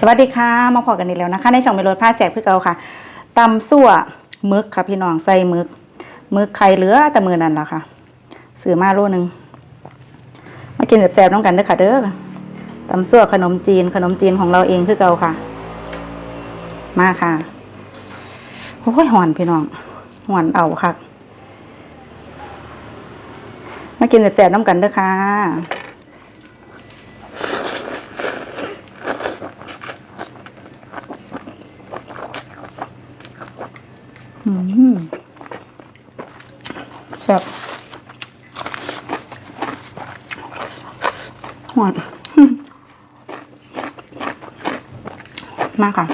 สวัสดีค่ะ มาพอกันอีกแล้วนะคะ ในช่องเมโลดผ้าแสกเพื่อเก่าค่ะตำซั่วมึกค่ะพี่น้องใส่มึกมึกไข่เหลือแต่มือนั่นละค่ะซื้อมาโลหนึงมากินแซ่บๆน้องกันเด้อค่ะเด้อตำซั่วขนมจีนขนมจีนของเราเองคือเก่าค่ะ มาค่ะโอ้ยหอนพี่น้องหอนเอาค่ะ มากินแซ่บๆน้ำกันเด้อค่ะ แซ่บหวานมมาค่ะ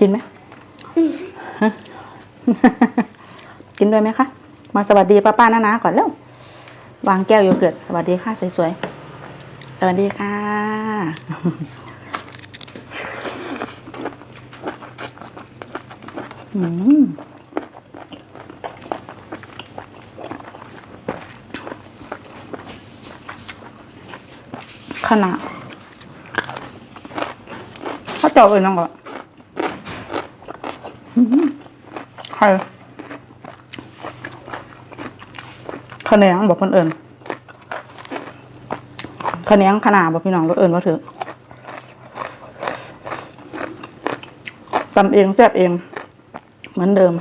กินไหมกินด้วยไหมคะ มาสวัสดีป้าป้าน้านาก่อนเร็ววางแก้วโยเกิร์ตสวัสดีค่ะสวยๆ สวัสดีค่ะ อืม ขนาดเขาเจาะเลยน้องก่อนอืมใครคะแนนบอกคนอื่นคะแนนขนาดบอกพี่น้องก็เอื่นว่าถือตำเองแซ่บเอง เหมือนเดิม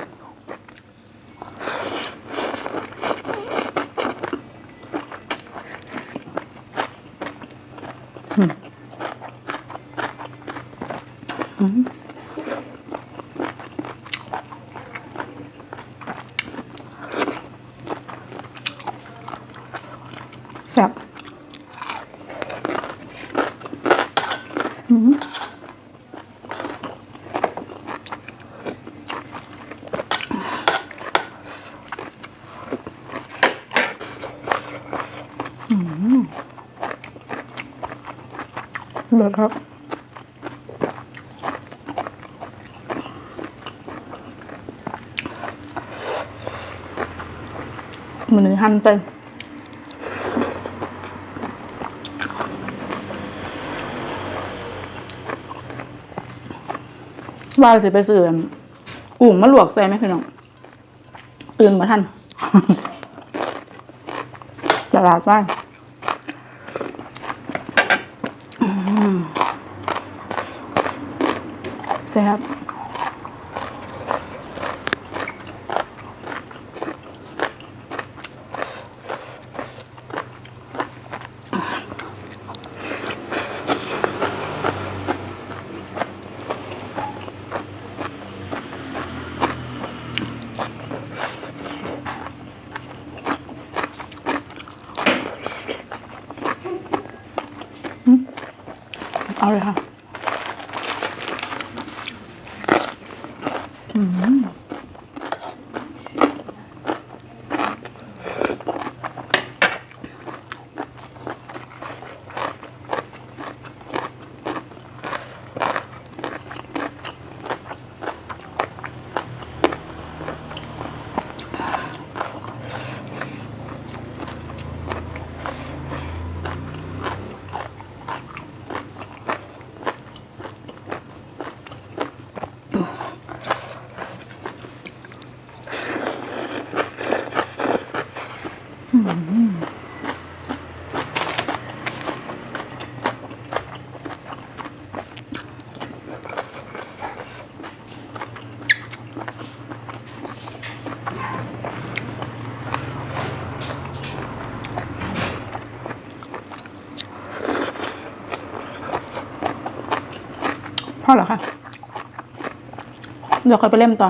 อืมอืมแซ่บอืม เลยครับมันนี้หั่นเต็มว่าสิไปซื้ออันกุ้งมาลวกใส่ไหมพี่น้องตื่นมาทันตลาดบ้าน แซ่บเอาเลยค่ะ Mm -hmm. พอเหรอคะ เดี๋ยวค่อยไปเล่มต่อ